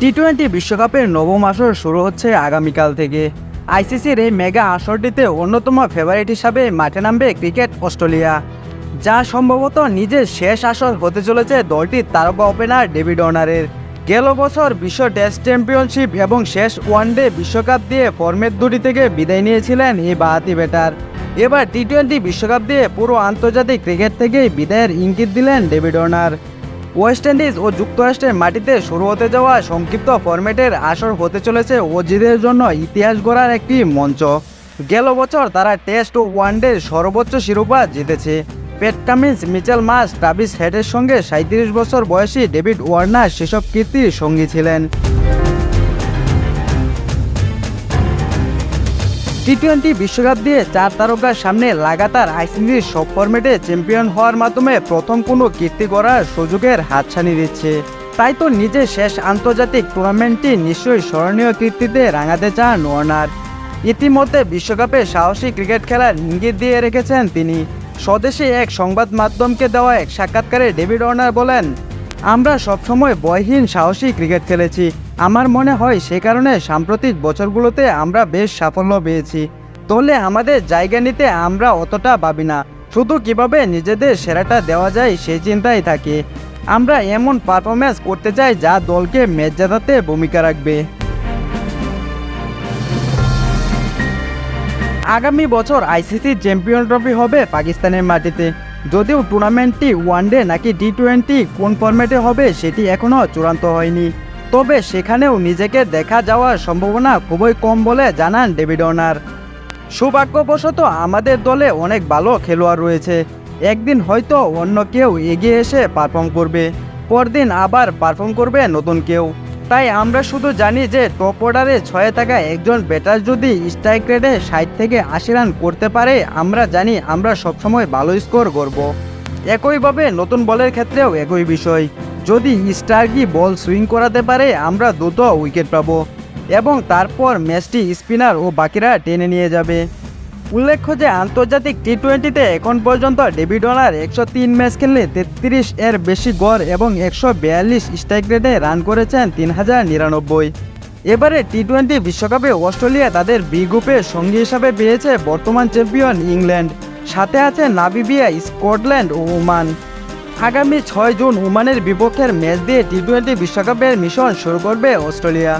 T twenty বিশ্বকাপের নবম আসর শুরু হচ্ছে আগামীকাল থেকে। আইসিসির এই মেগা আসরটিতে অন্যতম ফেভারিট হিসাবে মাঠে নামবে ক্রিকেট অস্ট্রেলিয়া। যা সম্ভবত নিজের শেষ আসর হতে চলেছে দলটির তারকা ওপেনার ডেভিড অনারের গেল বছর বিশ্ব টেস্ট চ্যাম্পিয়নশিপ এবং শেষ ওয়ানডে বিশ্বকাপ দিয়ে ফর্মের দুটি থেকে বিদায় নিয়েছিলেন এই বাহাতি ব্যাটার এবার টি টোয়েন্টি বিশ্বকাপ দিয়ে পুরো আন্তর্জাতিক ক্রিকেট থেকেই বিদায়ের ইঙ্গিত দিলেন ডেভিড অনার ওয়েস্ট ইন্ডিজ ও যুক্তরাষ্ট্রের মাটিতে শুরু হতে যাওয়া সংক্ষিপ্ত ফরম্যাটের আসর হতে চলেছে অজিদের জন্য ইতিহাস গড়ার একটি মঞ্চ। গেল বছর তারা টেস্ট ও ওয়ানডের সর্বোচ্চ শিরোপা জিতেছে। Pat Cummins, Mitchell Marsh, Travis হেডের সঙ্গে সাঁত্রিশ বছর বয়সী ডেভিড ওয়ার্নার সেসব কীর্তির সঙ্গী ছিলেন। টি টোয়েন্টি বিশ্বকাপ দিয়ে চার তারকার সামনে লাগাতার আইসিসির সব ফরম্যাটে চ্যাম্পিয়ন হওয়ার মাধ্যমে প্রথম কোনো কীর্তি করার সুযোগের হাতছানি দিচ্ছে। তাই তো নিজের শেষ আন্তর্জাতিক টুর্নামেন্টটি নিশ্চয়ই স্মরণীয় কীর্তিতে রাঙাতে চান ওয়ার্নার। ইতিমধ্যে বিশ্বকাপে সাহসী ক্রিকেট খেলার ইঙ্গিত দিয়ে রেখেছেন তিনি। স্বদেশে এক সংবাদ মাধ্যমকে দেওয়া এক সাক্ষাৎকারে ডেভিড ওয়ার্নার বলেন, আমরা সবসময় বয়হীন সাহসী ক্রিকেট খেলেছি। আমার মনে হয় সে কারণে সাম্প্রতিক বছরগুলোতে আমরা বেশ সাফল্য পেয়েছি। তাহলে আমাদের জায়গা নিতে আমরা অতটা ভাবি না। শুধু কীভাবে নিজেদের সেরাটা দেওয়া যায় সেই চিন্তায় থাকে। আমরা এমন পারফরমেন্স করতে চাই যা দলকে ম্যাচ ভূমিকা রাখবে। আগামী বছর আইসিসি চ্যাম্পিয়ন ট্রফি হবে পাকিস্তানের মাটিতে। যদিও টুর্নামেন্টটি ওয়ানডে নাকি টি টোয়েন্টি কোন ফরম্যাটে হবে সেটি এখনও চূড়ান্ত হয়নি। তবে সেখানেও নিজেকে দেখা যাওয়ার সম্ভাবনা খুবই কম বলে জানান ডেভিড অনার সৌভাগ্যবশত আমাদের দলে অনেক ভালো খেলোয়াড় রয়েছে। একদিন হয়তো অন্য কেউ এগিয়ে এসে পারফর্ম করবে। পরদিন আবার পারফর্ম করবে নতুন কেউ। তাই আমরা শুধু জানি যে টপ অর্ডারে ছয়ে থাকা একজন ব্যাটার যদি স্ট্রাইক রেটে ষাট থেকে আশি রান করতে পারে, আমরা জানি আমরা সবসময় ভালো স্কোর করব একইভাবে নতুন বলের ক্ষেত্রেও একই বিষয়। যদি স্টার্কি বল সুইং করাতে পারে, আমরা দ্রুত উইকেট পাবো এবং তারপর ম্যাচটি স্পিনার ও বাকিরা টেনে নিয়ে যাবে। উল্লেখ্য যে, আন্তর্জাতিক টি টোয়েন্টিতে এখন পর্যন্ত ডেভিড ওনার একশো তিন ম্যাচ খেললে তেত্রিশ এর বেশি গড় এবং একশো বিয়াল্লিশ স্ট্রাইক রেটে রান করেছেন তিন হাজার নিরানব্বই। এবারে টি টোয়েন্টি বিশ্বকাপে অস্ট্রেলিয়া তাদের বি গ্রুপে সঙ্গী হিসাবে পেয়েছে বর্তমান চ্যাম্পিয়ন ইংল্যান্ড। সাথে আছে নাবিবিয়া স্কটল্যান্ড ও ওমান। আগামী ছয় জুন ওমানের বিপক্ষের ম্যাচ দিয়ে টি টোয়েন্টি বিশ্বকাপের মিশন শুরু করবে অস্ট্রেলিয়া।